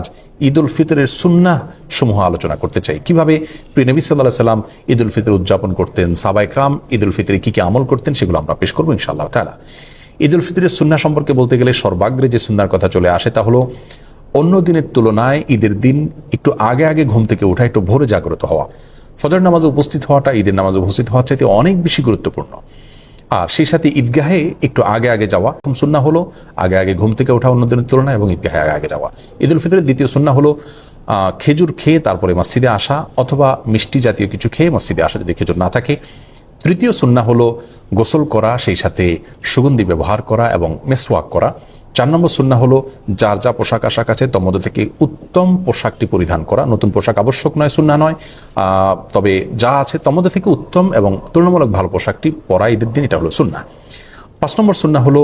আজ ঈদ উল ফিতরের সুন্নাহ সমূহ আলোচনা করতে চাই। কীভাবে প্রিয় নবী সাল্লাহ সাল্লাম ঈদ উল ফিতর উদযাপন করতেন সাবাই ক্রাম ঈদ উল ফিতরে কি কি আমল করতেন সেগুলো আমরা পেশ করব ইনশাআল্লাহ তালা ঈদ উল ফিতরের সুন্না সম্পর্কে বলতে গেলে সর্বাগ্রে যে সুন্নার কথা চলে আসে তা হলো, অন্য দিনের তুলনায় ঈদের দিন একটু আগে আগে ঘুম থেকে ওঠা একটু ভোরে জাগ্রত হওয়া। ফজর নামাজে উপস্থিত হওয়াটা, ঈদের নামাজে উপস্থিত হওয়ার চাইতে অনেক বেশি গুরুত্বপূর্ণ। আর সেই সাথে ঈদগাহে একটু আগে আগে যাওয়া। প্রথম সুন্না হলো আগে আগে ঘুম থেকে ওঠা অন্য দিনের তুলনায় এবং ঈদগাহে আগে আগে যাওয়া। ঈদ উল ফিতরের দ্বিতীয় সুন্না হলো খেজুর খেয়ে তারপরে মসজিদে আসা অথবা মিষ্টি জাতীয় কিছু খেয়ে মসজিদে আসা যদি খেজুর না থাকে। তৃতীয় সুন্না হলো গোসল করা, সেই সাথে সুগন্ধি ব্যবহার করা এবং মেসওয়াক করা। চার নম্বর সুন্না হলো, যার যা পোশাক আশাক আছে তোর মধ্যে থেকে উত্তম পোশাকটি পরিধান করা। নতুন পোশাক আবশ্যক নয় সুন্না নয়। তবে যা আছে তোর মধ্যে থেকে উত্তম এবং তুলনামূলক ভালো পোশাকটি পরা ঈদের দিন এটা হলো সুন্না পাঁচ নম্বর সুন্না হলো,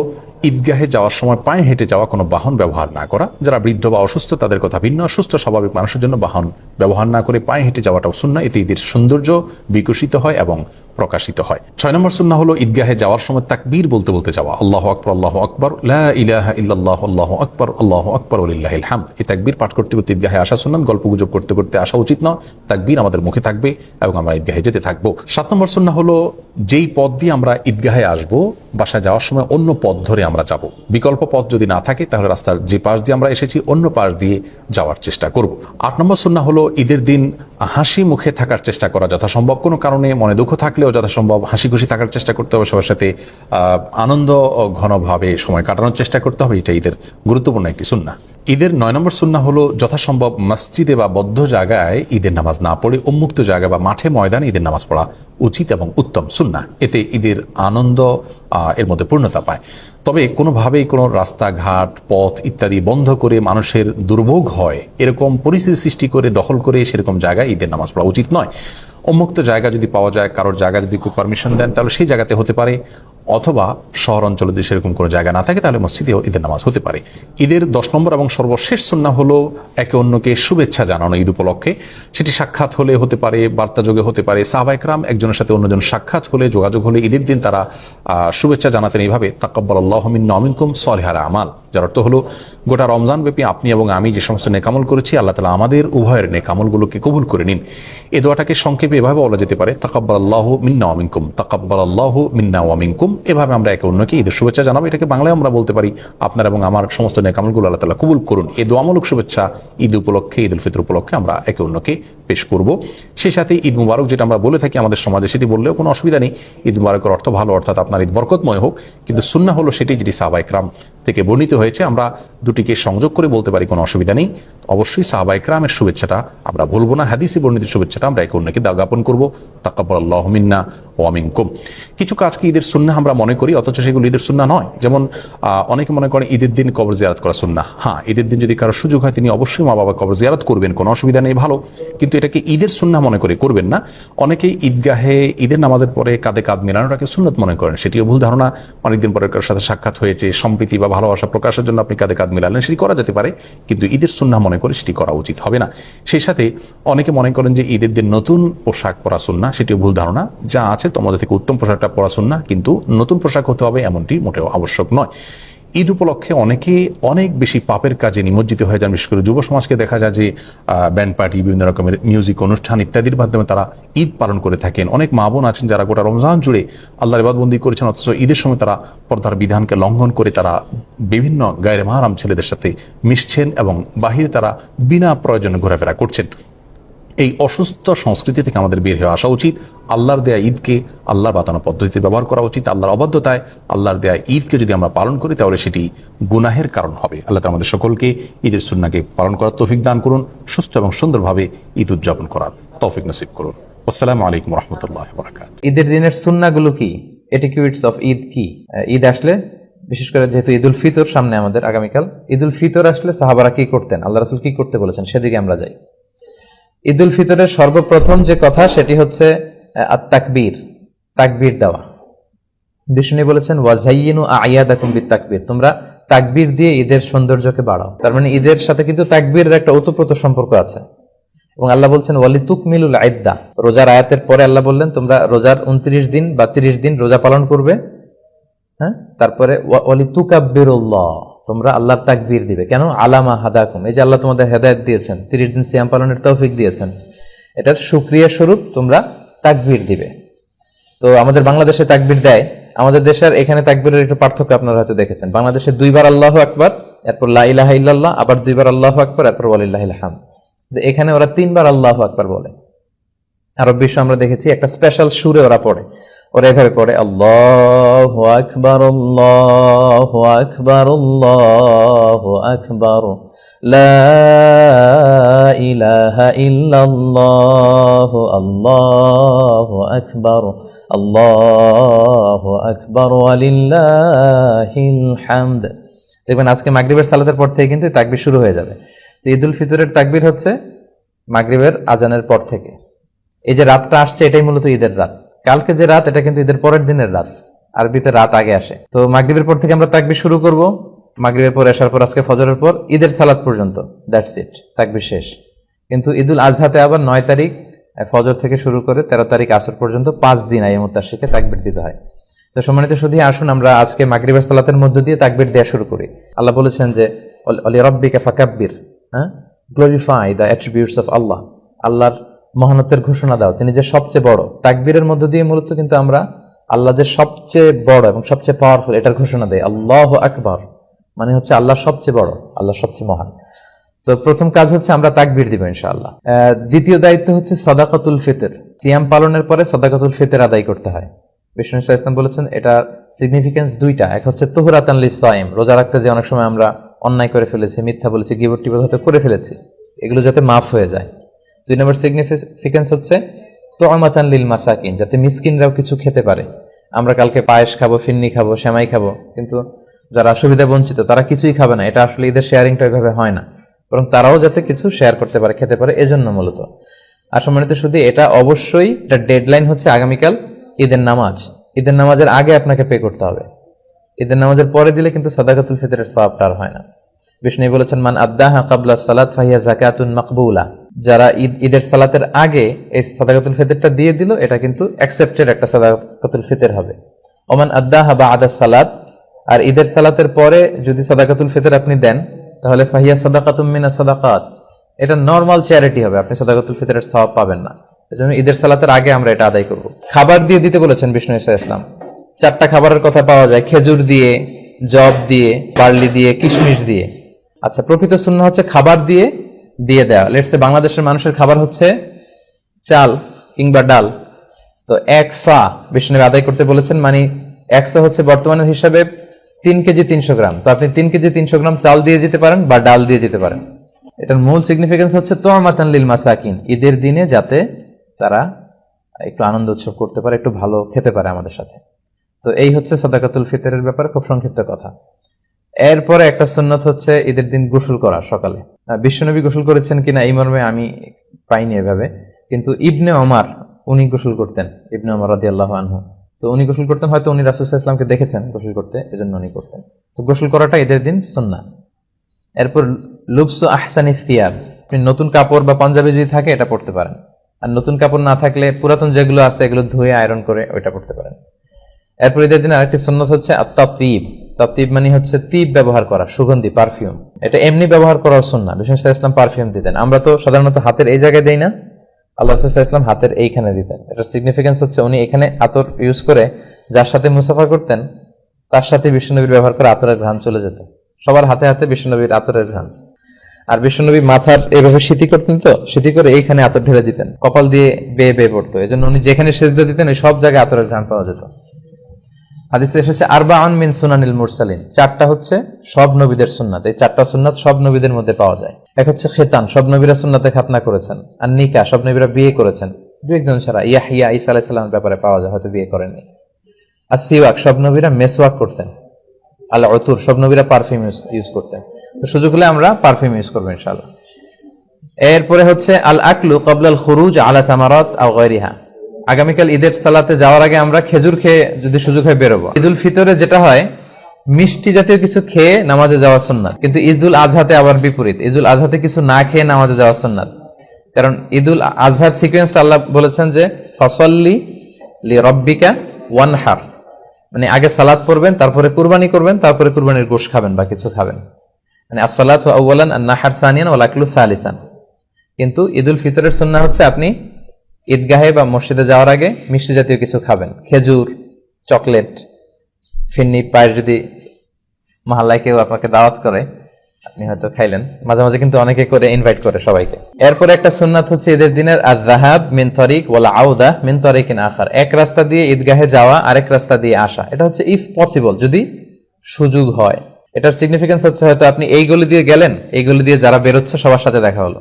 ঈদগাহে যাওয়ার সময় পায়ে হেঁটে যাওয়া কোনো বাহন ব্যবহার না করা। যারা বৃদ্ধ বা অসুস্থ তাদের কথা ভিন্ন, সুস্থ স্বাভাবিক মানুষের জন্য বাহন ব্যবহার না করে পায়ে হেঁটে যাওয়াটাও সুন্না এতে ঈদের সৌন্দর্য বিকশিত হয় এবং প্রকাশিত হয়। ছয় নম্বর সুন্না হলো, ঈদগাহে যাওয়ার সময় তাকবীর বলতে বলতে যাওয়া। আল্লাহ আকবর আল্লাহ আকবর ইলাহা ইল্লাল্লাহ, আল্লাহ আকবর আল্লাহ আকবর আলিল্লাহিল হামদ এই তাকবীর পাঠ করতে করতে ঈদগাহে আসা সুন্নাত, গল্প গুজব করতে করতে আসা উচিত নয়। তাকবীর আমাদের মুখে থাকবে এবং আমরা ঈদগাহে যেতে থাকব। সাত নম্বর সুন্না হলো, যেই পথ দিয়ে আমরা ঈদগাহে আসব, বাসায় যাওয়ার সময় অন্য পথ ধরে আমরা যাব। বিকল্প পথ যদি না থাকে, তাহলে রাস্তার যে পাশ দিয়ে আমরা এসেছি, অন্য পাশ দিয়ে যাওয়ার চেষ্টা করব। আট নম্বর সুন্না হলো, ঈদের দিন হাসি মুখে থাকার চেষ্টা করা যথাসম্ভব। কোনো কারণে মনে দুঃখ থাকলেও যথাসম্ভব হাসি খুশি থাকার চেষ্টা করতে হবে, সবার সাথে আনন্দ ঘনভাবে সময় কাটানোর চেষ্টা করতে হবে। এটা ঈদের গুরুত্বপূর্ণ একটি সুন্না ঈদের নয় নম্বর সুন্না হলো যথাসম্ভব মসজিদে বা বদ্ধ জায়গায় ঈদের নামাজ না পড়ে, উন্মুক্ত জায়গা বা মাঠে ময়দানে ঈদের নামাজ পড়া উচিত এবং উত্তম সুন্না। এতে ঈদের আনন্দ এর মধ্যে পূর্ণতা পায়। তবে কোনোভাবেই কোনো রাস্তাঘাট, পথ ইত্যাদি বন্ধ করে মানুষের দুর্ভোগ হয়, এরকম পরিস্থিতি সৃষ্টি করে, দখল করে সেরকম জায়গায় ঈদের নামাজ পড়া উচিত নয়। উন্মুক্ত জায়গা যদি পাওয়া যায়, কারোর জায়গা যদি কেউ পারমিশন দেন, তাহলে সেই জায়গাতে হতে পারে। অথবা শহর অঞ্চলে যদি সেরকম কোনো জায়গা না থাকে, তাহলে মসজিদেও ঈদের নামাজ হতে পারে। ঈদের দশ নম্বর এবং সর্বশেষ সুন্না হলো একে অন্যকে শুভেচ্ছা জানানো ঈদ উপলক্ষে। সেটি সাক্ষাৎ হলে হতে পারে, বার্তা যোগে হতে পারে। সাহবাইকরাম একজনের সাথে অন্যজন সাক্ষাৎ হলে যোগাযোগ হলে ঈদের দিন তারা শুভেচ্ছা জানাতেন এইভাবে তাকাব্বাল আল্লাহমিন নমিনকুম সলহারা আমাল। যার অর্থ হলো, গোটা রমজান ব্যাপী আপনি এবং আমি যে সমস্ত নেকামল করেছি, আল্লাহ তালা আমাদের উভয়ের নেকামলগুলোকে কবুল করে নিন। এ দোয়াটাকে সংক্ষেপে এভাবে বলা যেতে পারে তাকাব্বাল আল্লাহ মিন্না ওয়ামিনকুম তাকাব্বাল আল্লাহ মিন্না ওয়ামিনকুম এভাবে আমরা একে অন্যকে ঈদের শুভেচ্ছা জানাব। এটাকে বাংলায় আমরা বলতে পারি, আপনার এবং আমার সমস্ত নেকামলগুলো আল্লাহ তালা কবুল করুন। এই দোয়ামূলক শুভেচ্ছা ঈদ উপলক্ষে, ঈদ উল ফিতর উপলক্ষে আমরা একে অন্যকে পেশ করব। সেই সাথে ঈদ মুবারক যেটা আমরা বলে থাকি আমাদের সমাজে, সেটি বললেও কোনো অসুবিধা নেই। ঈদ মুবারকের অর্থ ভালো, অর্থাৎ আপনার ঈদ বরকতময় হোক। কিন্তু সুন্না হলো সেটি যেটি সাহবাইকরাম থেকে বর্ণিত হয়েছে, আমরা দুটিকে সংযোগ করে বলতে পারি, কোনো অসুবিধা নেই। অবশ্যই সাহবাইকরামের শুভেচ্ছাটা আমরা বলব না, হাদিসে বর্ণিত শুভেচ্ছাটা আমরা একে অন্যকে দা জ্ঞাপন করব। তাকাব্বর আল্লাহ মিন্না ওয়ামিনকুম কিছু কাজকে ঈদের সুন্না আমরা মনে করি, অথচ সেগুলো ঈদের সুন্না নয়? যেমন অনেকে মনে করেন ঈদের দিন কবর জিয়ারত করা সুন্না হ্যাঁ ঈদের দিন যদি কারও সুযোগ হয়, তিনি অবশ্যই মা বাবা কবর জিয়ারত করবেন, কোনো অসুবিধা নেই, ভালো। কিন্তু এটাকে ঈদের সুন্না মনে করে করবেন না। অনেকেই ঈদগাহে ঈদের নামাজের পরে কাঁধে কাঁধ মেলানোটাকে সুন্নত মনে করেন, সেটিও ভুল ধারণা। অনেকদিন পরে কারোর সাথে সাক্ষাৎ হয়েছে, সম্প্রীতি বা ভালোবাসা প্রকাশের জন্য আপনি কাঁধে কাঁধ মিলালেন, সেটি করা যেতে পারে, কিন্তু ঈদের সুন্না মনে করে সেটি করা উচিত হবে না। সেই সাথে অনেকে মনে করেন যে ঈদের দিন নতুন পোশাক পরা সুন্না সেটিও ভুল ধারণা। যা আছে তোমাদের থেকে উত্তম পোশাকটা পরা সুন্না কিন্তু নতুন পোশাক হতে হবে এমনটি মোটেও আবশ্যক নয়। ঈদ উপলক্ষে অনেকে অনেক বেশি পাপের কাজে নিমজ্জিত হয়ে যান। বিশেষ করে যুব সমাজকে দেখা যায় যে ব্যান্ড পার্টি, বিভিন্ন রকমের মিউজিক অনুষ্ঠান ইত্যাদির মাধ্যমে তারা ঈদ পালন করে থাকেন। অনেক মা বোন আছেন যারা গোটা রমজান জুড়ে আল্লাহর ইবাদবন্দি করেছেন, অথচ ঈদের সময় তারা পর্দার বিধানকে লঙ্ঘন করে তারা বিভিন্ন গায়ের মাহারাম ছেলেদের সাথে মিশছেন এবং বাহিরে তারা বিনা প্রয়োজনে ঘোরাফেরা করছেন। এই অসুস্থ সংস্কৃতি থেকে আমাদের বের হয়ে আসা উচিত। আল্লাহর দেয়া ঈদকে আল্লাহ বাতানো পদ্ধতিতে ব্যবহার করা উচিত। আল্লাহর অবাধ্যতায় আল্লাহর দেয়া ঈদকে যদি আমরা পালন করি, তাহলে সেটি গুনাহের কারণ হবে। আল্লাহ আমাদের সকলকে ঈদের সুন্নাকে পালন করার তৌফিক দান করুন, সুস্থ এবং সুন্দরভাবে ঈদ উদযাপন করার তৌফিক নসিব করুন। আসসালামু আলাইকুম রহমতুল্লাহ বরাকাত ঈদের দিনের সুন্নাগুলো কি? এটিকিউইটস অফ ঈদ কি? ঈদ আসলে, বিশেষ করে যেহেতু ঈদুল ফিতর সামনে আমাদের আগামীকাল, ঈদুল ফিতর আসলে সাহাবারা কি করতেন? আল্লাহ রাসুল কি করতে বলেছেন? সেদিকে আমরা যাই। ঈদুল ফিতরের সর্বপ্রথম যে কথা সেটি হচ্ছে তাকবীর তাকবীর দেওয়া। বিষ্ণু বলেছেন ওয়াজাইনু আয়াদাকুম বিত তাকবীর তোমরা তাকবীর দিয়ে ঈদের সৌন্দর্যকে বাড়াও। তার মানে ঈদের সাথে কিন্তু তাকবীরের একটা ওতপ্রোত সম্পর্ক আছে। এবং আল্লাহ বলছেন ওয়ালি তুকমিলুল আইদা রোজার আয়াতের পরে আল্লাহ বললেন, তোমরা রোজার উনত্রিশ দিন বা তিরিশ দিন রোজা পালন করবে হ্যাঁ? তারপরে ওয়া- ওয়ালি তুকাব্বিরুল্লাহ তোমরা আল্লাহর তাকবীর দিবে। কেন? আলামা হাদাকুম। এই যে আল্লাহ তোমাদের হেদায়েত দিয়েছেন, তিরিশ দিন সিয়াম পালনের তৌফিক দিয়েছেন, এটার সুক্রিয়া স্বরূপ তোমরা তাকবীর দিবে। তো আমাদের বাংলাদেশে তাকবীর দেয়। আমাদের দেশের এখানে তাকবীরের একটু পার্থক্য আপনারা হয়তো দেখেছেন। বাংলাদেশে দুইবার আল্লাহ আকবার, এরপর লা ইলাহা ইল্লাল্লাহ, আবার দুইবার আল্লাহ আকবার, এরপর ওয়ালিল্লাহিল হাম এখানে ওরা তিনবার আল্লাহ আকবার বলে। আরব বিশ্ব আমরা দেখেছি একটা স্পেশাল সুরে ওরা পড়ে। ওরা এভাবে পড়ে আল্লাহ আকবার আল্লাহ আকবার আল্লাহ আকবার ইলাহা ইল্লাল্লাহ আকবার, আল্লাহু আকবার হামদ। দেখবেন আজকে মাগরিবের সালাতের পর থেকে কিন্তু তাকবির শুরু হয়ে যাবে। তো ঈদুল ফিতরের তাকবির হচ্ছে মাগরিবের আজানের পর থেকে। এই যে রাতটা আসছে, এটাই মূলত ঈদের রাত। কালকে যে রাত, এটা কিন্তু ঈদের পরের দিনের রাত। আরবিতে রাত আগে আসে। তো মাগরিবের পর থেকে আমরা তাকবির শুরু করব। মাগরিবের পর, আসার পর, আজকে ফজরের পর, ঈদের সালাত পর্যন্ত। দ্যাটস ইট তাকবির শেষ। কিন্তু ঈদুল আজহাতে আবার নয় তারিখ ফজর থেকে শুরু করে তেরো তারিখ আসর পর্যন্ত পাঁচ দিন আইমুত্তার শিখে তাকবির দিতে হয়। তো সম্মানিত শুধু আসুন আমরা আজকে মাগরিবের সালাতের মধ্য দিয়ে তাকবির দেওয়া শুরু করি। আল্লাহ বলেছেন যে, অলি রব্বিকা ফাকাব্বির হ্যাঁ? Glorify the attributes of Allah আল্লাহর মহানতের ঘোষণা দাও। তিনি যে সবচেয়ে বড়, তাকবীরের মধ্য দিয়ে মূলত কিন্তু আমরা আল্লাহ যে সবচেয়ে বড় এবং সবচেয়ে পাওয়ারফুল এটার ঘোষণা দেয় আল্লাহ আকবর। মানে হচ্ছে আল্লাহ সবচেয়ে বড়, আল্লাহ সবচেয়ে মহান। তো প্রথম কাজ হচ্ছে আমরা তাকবীর দিব ইনশাআল্লাহ। দ্বিতীয় দায়িত্ব হচ্ছে সদাকাতুল ফিতর। সিয়াম পালনের পরে সদাকাতুল ফিতর আদায় করতে হয়। বিষ্ণু ইসলাম বলেছেন, এটা সিগনিফিকেন্স দুইটা। এক হচ্ছে তোহরাতান সাইম রোজা রাখতে যে অনেক সময় আমরা অন্যায় করে ফেলেছি, মিথ্যা বলেছি গিবর হয়তো করে ফেলেছি। এগুলো যাতে মাফ হয়ে যায়। দুই নম্বর সিগনিফিকেন্স হচ্ছে তো আমাতান লিল মাসাকিন, যাতে মিসকিনরাও কিছু খেতে পারে। আমরা কালকে পায়েস খাব, ফিন্নি খাব, সেমাই খাব, কিন্তু যারা সুবিধা বঞ্চিত, তারা কিছুই খাবে না। এটা আসলে ঈদের শেয়ারিংটা ওইভাবে হয় না। বরং তারাও যাতে কিছু শেয়ার করতে পারে, খেতে পারে, এজন্য মূলত। আর সম্মানিত শুধু এটা অবশ্যই, এটা ডেডলাইন হচ্ছে আগামীকাল, ঈদের নামাজ। ঈদের নামাজের আগে আপনাকে পে করতে হবে। ঈদের নামাজের পরে দিলে কিন্তু সাদাকাতুল ফিতরের সওয়াবটা আর হয় না। বিষ্ণু বলেছেন, মান আদাহা কাবলা সালাত ফাহিয়া জাকাতুন মাকবুলা। যারা ঈদ, ঈদের সালাতের আগে এই সাদাকাতুল ফিতরটা দিয়ে দিল, এটা কিন্তু অ্যাকসেপ্টেড একটা সাদাকাতুল ফিতর হবে। ওমান আদাহা বা আদা সালাত, আর ঈদের সালাতের পরে যদি সাদাকাতুল ফিতর আপনি দেন, তাহলে ফাহিয়া সাদাকাতুম মিনা সাদাকাত। এটা নর্মাল চ্যারিটি হবে, আপনি সাদাকাতুল ফিতরের সওয়াব পাবেন না। এজন্য ঈদের সালাতের আগে আমরা এটা আদায় করব। খাবার দিয়ে দিতে বলেছেন বিষ্ণু ইসা ইসলাম। চারটা খাবারের কথা পাওয়া যায়, খেজুর দিয়ে জব দিয়ে, বার্লি দিয়ে, কিশমিশ দিয়ে। আচ্ছা প্রকৃত শূন্য হচ্ছে খাবার দিয়ে দিয়ে দেওয়া লেটসে বাংলাদেশের মানুষের খাবার হচ্ছে চাল কিংবা ডাল। তো এক সা বিষ্ণু আদায় করতে বলেছেন মানে এক সা হচ্ছে বর্তমানের হিসাবে তিন কেজি তিনশো গ্রাম। তো আপনি তিন কেজি তিনশো গ্রাম চাল দিয়ে দিতে পারেন বা ডাল দিয়ে দিতে পারেন। এটার মূল সিগনিফিকেন্স হচ্ছে তোমাতান লিল মাসাকিন, ঈদের দিনে যাতে তারা একটু আনন্দ উৎসব করতে পারে, একটু ভালো খেতে পারে আমাদের সাথে। তো এই হচ্ছে সদাকাতুল ফিতরের ব্যাপারে খুব সংক্ষিপ্ত কথা। এরপরে একটা সুন্নত হচ্ছে ঈদের দিন গোসল করা সকালে। বিশ্বনবী গোসল করেছেন কিনা এই মর্মে আমি পাইনি এভাবে। কিন্তু ইবনে অমার উনি গোসল করতেন, ইবনে ওমর রাদি আল্লাহ আনহু। তো উনি গোসল করতেন, হয়তো উনি রাসুল ইসলামকে দেখেছেন গোসল করতে, এজন্য উনি করতেন। তো গোসল করাটা ঈদের দিন সুন্না এরপর লুবসু আহসানি সিয়াব আপনি নতুন কাপড় বা পাঞ্জাবি যদি থাকে, এটা পড়তে পারেন। আর নতুন কাপড় না থাকলে পুরাতন যেগুলো আছে, এগুলো ধুয়ে, আয়রন করে, ওইটা পড়তে পারেন। এরপর ঈদের দিন আরেকটি সুন্নত হচ্ছে আত্মাতিব তাতিব মানে হচ্ছে তিব ব্যবহার করা, সুগন্ধি পারফিউম এটা এমনি ব্যবহার করার সুন্না বিশেষ ইসলাম পারফিউম দিতেন। আমরা তো সাধারণত হাতের এই জায়গায় দেই না। আল্লাহ ইসলাম হাতের এইখানে দিতেন। এটার সিগনিফিকেন্স হচ্ছে উনি এখানে আতর ইউজ করে যার সাথে মুসাফা করতেন, তার সাথে বিষ্ণুনবীর ব্যবহার করে আতরের ঘ্রাণ চলে যেত। সবার হাতে হাতে বিষ্ণুনবীর আতরের ঘ্রাণ। আর বিষ্ণুনবী মাথার এভাবে স্মৃতি করতেন তো স্মৃতি করে এইখানে আতর ঢেলে দিতেন। কপাল দিয়ে বেয়ে বেয়ে পড়তো। এই জন্য উনি যেখানে সেজদা দিতেন, ওই সব জায়গায় আতরের ঘ্রাণ পাওয়া যেত। হাদিসে এসেছে আরবা আন মিন সুনানিল মুরসালিন। চারটা হচ্ছে সব নবীদের সুন্নাত। এই চারটা সুন্নাত সব নবীদের মধ্যে পাওয়া যায়। এক হচ্ছে খেতান, সব নবীরা সুন্নাতে খাতনা করেছেন। আর নিকা, সব নবীরা বিয়ে করেছেন। দু একজন ছাড়া ইয়াহিয়া ইসা আলাইসাল্লামের ব্যাপারে পাওয়া যায়, হয়তো বিয়ে করেননি। আর সিওয়াক, সব নবীরা মেসওয়াক করতেন। আল্লাহ অতুর সব নবীরা পারফিউম ইউজ করতেন। তো সুযোগ হলে আমরা পারফিউম ইউজ করব ইনশাআল্লাহ। এরপরে হচ্ছে, আল আকলু কবলাল খুরুজ আলা তামারত আও গৈরিহা আগামীকাল ঈদের সালাতে যাওয়ার আগে আমরা খেজুর খেয়ে যদি সুযোগ হয় বেরোবো। ঈদুল ফিতরে যেটা হয়, মিষ্টি জাতীয় কিছু খেয়ে নামাজে যাওয়া সুন্নাত। কিন্তু ঈদুল আজহাতে আবার বিপরীত। ঈদুল আজহাতে কিছু না খেয়ে নামাজে যাওয়া সুন্নাত। কারণ ঈদুল আজহার সিকোয়েন্সটা আল্লাহ বলেছেন যে, ফসল্লি লি রব্বিকা ওয়ান হার মানে আগে সালাদ পড়বেন, তারপরে কুরবানি করবেন, তারপরে কুরবানির গোশ খাবেন, বা কিছু খাবেন। মানে আসসালাত আউ্বালান আর নাহার সানিয়ান ও লাকলু সালিসান। কিন্তু ঈদুল ফিতরের সুন্না হচ্ছে আপনি ঈদগাহে বা মসজিদে যাওয়ার আগে মিষ্টি জাতীয় কিছু খাবেন। খেজুর, চকলেট, ফিন্নি পায়ের যদি মহল্লায় কেউ আপনাকে দাওয়াত করে, আপনি হয়তো খাইলেন। মাঝে মাঝে কিন্তু অনেকে করে ইনভাইট করে সবাইকে। এরপরে একটা সুন্নাত হচ্ছে ঈদের দিনের আর রাহাব মিন তরিক ওয়ালা আউদা মিন তরিকিন আসার এক রাস্তা দিয়ে ঈদগাহে যাওয়া, আরেক রাস্তা দিয়ে আসা। এটা হচ্ছে ইফ পসিবল যদি সুযোগ হয়। এটার সিগনিফিকেন্স হচ্ছে হয়তো আপনি এই গলি দিয়ে গেলেন, এই গলি দিয়ে যারা বেরোচ্ছে সবার সাথে দেখা হলো।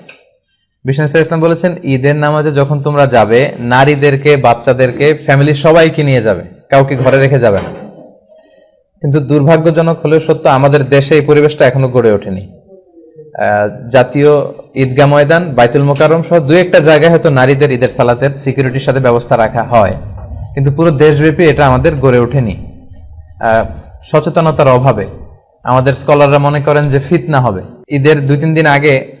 বিষ্ণু বলেছেন, ঈদের নামাজে যখন তোমরা যাবে, নারীদেরকে, বাচ্চাদেরকে ফ্যামিলির সবাইকে নিয়ে যাবে। কাউকে ঘরে রেখে যাবে না। কিন্তু দুর্ভাগ্যজনক হলেও সত্য, আমাদের দেশে এই পরিবেশটা এখনও গড়ে ওঠেনি। জাতীয় ঈদগাহ ময়দান, বাইতুল মোকাররম সহ দু একটা জায়গায় হয়তো নারীদের ঈদের সালাতের সিকিউরিটির সাথে ব্যবস্থা রাখা হয়। কিন্তু পুরো দেশব্যাপী এটা আমাদের গড়ে ওঠেনি। সচেতনতার অভাবে। আমাদের স্কলাররা মনে করেন যে ফিতনা হবে। ঈদের দুই তিন দিন আগে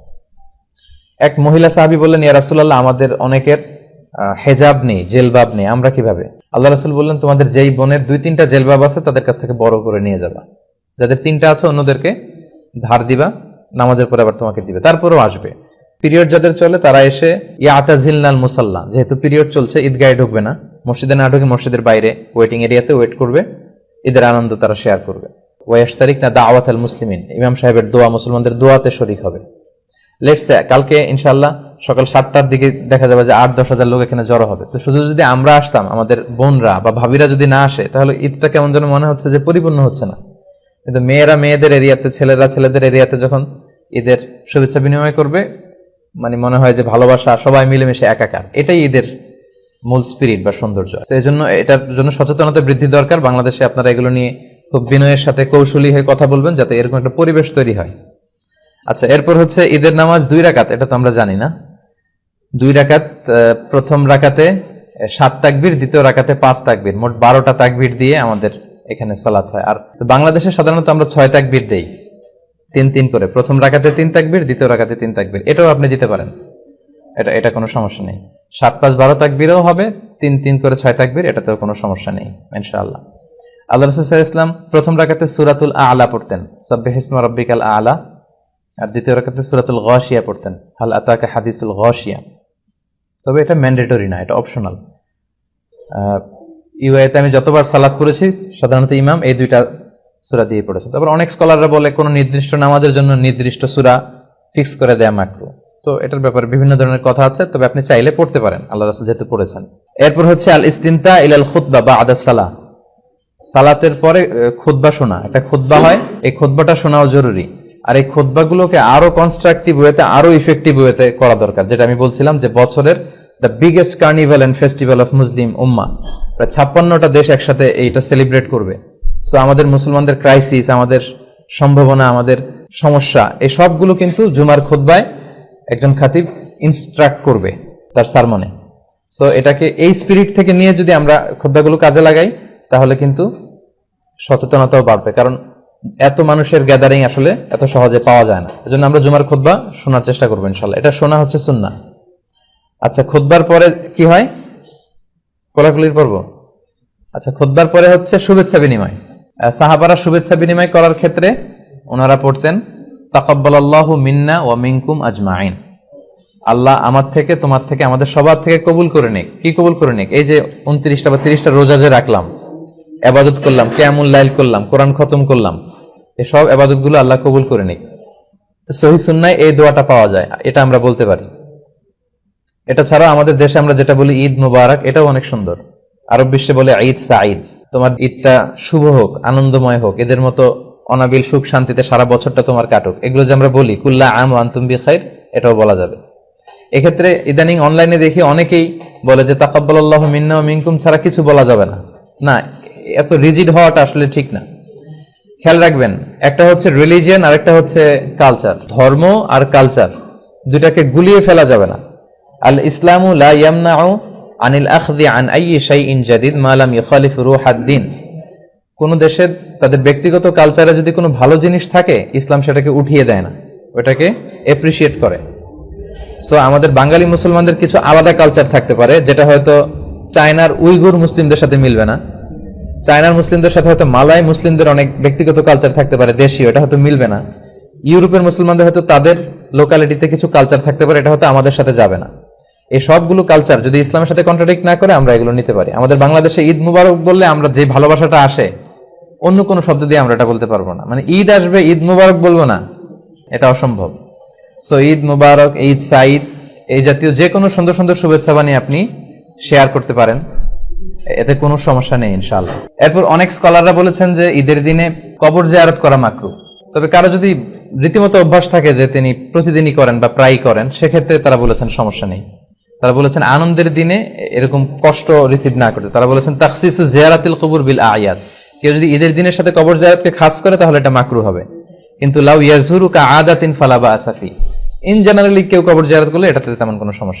এক মহিলা সাহাবী বললেন, ইয়া রাসূলুল্লাহ, আমাদের অনেকের হেজাব নেই, জেলবাব নেই, আমরা কীভাবে? আল্লাহ রাসূল বললেন, তোমাদের যেই বোনের দুই তিনটা জেলবাব আছে, তাদের কাছ থেকে বড় করে নিয়ে যাবা। যাদের তিনটা আছে, অন্যদেরকে ধার দিবা, নামাজের পরে আবার তোমাকে দিবে। তারপরেও আসবে। পিরিয়ড যাদের চলে, তারা এসে ইয়াতাজিলনাল মুসাল্লা, যেহেতু পিরিয়ড চলছে, ঈদগাহে ঢুকবে না। মসজিদে না ঢুকে মসজিদের বাইরে, ওয়েটিং এরিয়াতে ওয়েট করবে। ঈদের আনন্দ তারা শেয়ার করবে। ওয়াশ তারিখ না দাওয়াত আল মুসলিমিন, ইমাম সাহেবের দোয়া, মুসলমানদের দোয়াতে শরিক হবে। লেটস কালকে ইনশাল্লাহ সকাল সাতটার দিকে দেখা যাবে যে আট, দশ হাজার লোক এখানে জড়ো হবে। তো শুধু যদি আমরা আসতাম, আমাদের বোনরা বা ভাবিরা যদি না আসে, তাহলে ঈদটা কেমন যেন মনে হচ্ছে যে পরিপূর্ণ হচ্ছে না। কিন্তু মেয়েরা মেয়েদের এরিয়াতে, ছেলেরা ছেলেদের এরিয়াতে যখন ঈদের শুভেচ্ছা বিনিময় করবে মানে মনে হয় যে ভালোবাসা, সবাই মিলেমিশে একাকার। এটাই ঈদের মূল স্পিরিট বা সৌন্দর্য। তো এই জন্য এটার জন্য সচেতনতা বৃদ্ধি দরকার। বাংলাদেশে আপনারা এগুলো নিয়ে খুব বিনয়ের সাথে কৌশলী হয়ে কথা বলবেন, যাতে এরকম একটা পরিবেশ তৈরি হয়। আচ্ছা এরপর হচ্ছে ঈদের নামাজ দুই রাকাত, এটা তো আমরা জানি না। দুই রাকাত প্রথম রাকাতে সাত তাকবির, দ্বিতীয় রাকাতে পাঁচ তাকবির, মোট বারোটা তাকবির দিয়ে আমাদের এখানে সালাত হয়। আর বাংলাদেশে সাধারণত আমরা ছয় তাকবির দেই, তিন তিন করে। প্রথম রাকাতে তিন তাকবির, দ্বিতীয় রাকাতে তিন তাকবির, এটাও আপনি দিতে পারেন। এটা এটা কোনো সমস্যা নেই। সাত পাঁচ বারো তাকবিরও হবে, তিন তিন করে ছয় তাকবির, এটাতেও কোনো সমস্যা নেই, ইনশাআল্লাহ। আল্লাহ রসুল ইসলাম প্রথম রাকাতে সুরাতুল আলা পড়তেন। সাব্বিহ ইসমা রব্বিকাল আলা আর দ্বিতীয় রাকাতে সুরাতুল গশিয়া পড়তেন। হাল আতাকা হাদিসুল গশিয়া। তবে এটা ম্যান্ডেটরি না, এটা অপশনাল। ইউআইতে আমি যতবার সালাত করেছি সাধারণত ইমাম এই দুইটা সুরা দিয়ে পড়েছে। তারপর অনেক স্কলাররা বলে, কোনো নির্দিষ্ট নামাজের জন্য নির্দিষ্ট সুরা ফিক্স করে দেয়া মাকরু। তো এটার ব্যাপারে বিভিন্ন ধরনের কথা আছে, তবে আপনি চাইলে পড়তে পারেন, আল্লাহ রাসূল যেহেতু পড়েছেন। এরপর হচ্ছে আল ইস্তিমতা ইলাল খুতবা বা আদাস সালাহ। সালাতের পরে খুতবা শোনা। একটা খুতবা হয়, এই খুতবাটা শোনাও জরুরি। আর এই খুতবাগুলোকে আরও কনস্ট্রাকটিভ ওয়েতে আরও ইফেক্টিভ ওয়েতে করা দরকার। যেটা আমি বলছিলাম যে বছরের the biggest carnival and festival of Muslim উম্মা প্রায় ছাপ্পান্নটা দেশ একসাথে এইটা সেলিব্রেট করবে। সো আমাদের মুসলমানদের ক্রাইসিস আমাদের সম্ভাবনা, আমাদের সমস্যা, এই সবগুলো কিন্তু জুমার খুতবায় একজন খাতিব ইনস্ট্রাক্ট করবে তার সারমনে। সো এটাকে এই স্পিরিট থেকে নিয়ে যদি আমরা খুদ্াগুলো কাজে লাগাই, তাহলে কিন্তু সচেতনতাও বাড়বে। কারণ এত মানুষের গ্যাদারিং আসলে এত সহজে পাওয়া যায় না। এজন্য আমরা জুমার খুতবা শোনার চেষ্টা করব ইনশাল্লাহ এটা শোনা হচ্ছে সুন্না। আচ্ছা খুতবার পরে কি হয়? কোলাকুলির পর্ব? আচ্ছা খুতবার পরে হচ্ছে শুভেচ্ছা বিনিময়। সাহাবারা শুভেচ্ছা বিনিময় করার ক্ষেত্রে ওনারা পড়তেন, তাকাব্বালাল্লাহু মিন্না ওয়া মিনকুম আজমাইন। আল্লাহ আমার থেকে, তোমার থেকে, আমাদের সবার থেকে কবুল করে নিক। কি কবুল করে নিক? এই যে উনত্রিশটা বা তিরিশটা রোজা যে রাখলাম, আবাদত করলাম, কেয়ামুল লাইল করলাম, কোরআন খতম করলাম এসব আবাদতগুলো আল্লাহ কবুল করে নিক সহি সুন্নায় এই দোয়াটা পাওয়া যায়, এটা আমরা বলতে পারি। এটা ছাড়া আমাদের দেশে আমরা যেটা বলি ঈদ মুবারক, এটাও অনেক সুন্দর। আরব বিশ্বে বলে ঈদ সাঈদ। তোমার ঈদটা শুভ হোক, আনন্দময় হোক, এদের মতো অনাবিল সুখ শান্তিতে সারা বছরটা তোমার কাটুক। এগুলো যে আমরা বলি, কুল্লা আম আন্তুম বি খাইর এটাও বলা যাবে। এক্ষেত্রে ইদানিং অনলাইনে দেখি অনেকেই বলে যে, তাকাব্বালাল্লাহু মিন্না মিনকুম ছাড়া কিছু বলা যাবে না। না, এত রিজিড হওয়াটা আসলে ঠিক না। খেয়াল রাখবেন, একটা হচ্ছে রিলিজিয়ান আর একটা হচ্ছে কালচার ধর্ম আর কালচার দুটাকে গুলিয়ে ফেলা যাবে না। আল ইসলামু লা আনিল আখদি আন আইয়ি শাইইন জাদিদ মা লাম ইখালিফ কোন দেশের তাদের ব্যক্তিগত কালচারে যদি কোনো ভালো জিনিস থাকে, ইসলাম সেটাকে উঠিয়ে দেয় না। ওটাকে এপ্রিসিয়েট করে। সো আমাদের বাঙালি মুসলমানদের কিছু আলাদা কালচার থাকতে পারে, যেটা হয়তো চায়নার উইগুর মুসলিমদের সাথে মিলবে না। চায়নার মুসলিমদের সাথে হয়তো মালাই মুসলিমদের অনেক ব্যক্তিগত কালচার থাকতে পারে, দেশীয়, এটা হয়তো মিলবে না। ইউরোপের মুসলমানদের হয়তো তাদের লোকালিটিতে কিছু কালচার থাকতে পারে, এটা হয়তো আমাদের সাথে যাবে না। এই সবগুলো কালচার যদি ইসলামের সাথে কন্ট্রাডিক্ট না করে, আমরা এগুলো নিতে পারি। আমাদের বাংলাদেশে ঈদ মুবারক বললে আমরা যে ভালোবাসাটা আসে, অন্য কোনো শব্দ দিয়ে আমরা এটা বলতে পারব না। মানে ঈদ আসবে, ঈদ মুবারক বলব না। এটা অসম্ভব। সো ঈদ মুবারক, ঈদ সাঈদ, এই জাতীয় যে কোনো সুন্দর সুন্দর শুভেচ্ছা বানিয়ে আপনি শেয়ার করতে পারেন। এতে কোনো সমস্যা নেই, ইনশাআল্লাহ। এরপর অনেক স্কলাররা বলেছেন যে ঈদের দিনে কবর জিয়ারত করা মাকরু। তবে কারও যদি রীতিমতো অভ্যাস থাকে যে তিনি প্রতিদিনই করেন বা প্রায়ই করেন, সেক্ষেত্রে তারা বলেছেন সমস্যা নেই। তারা বলেছেন আনন্দের দিনে এরকম কষ্ট রিসিভ না করতে। তারা বলেছেন তাকসিসু জিয়ারাতিল কবুর বিল আয়াত। কেউ যদি ঈদের দিনের সাথে কবর জিয়ারতকে খাস করে, তাহলে এটা মাকরু হবে। কিন্তু লাউ ইয়াজুরু কা আদাতিন ফালাবা আসাফি ইন জেনারেলি কেউ কবর জিয়ারত করলে এটাতে তেমন কোনো সমস্যা।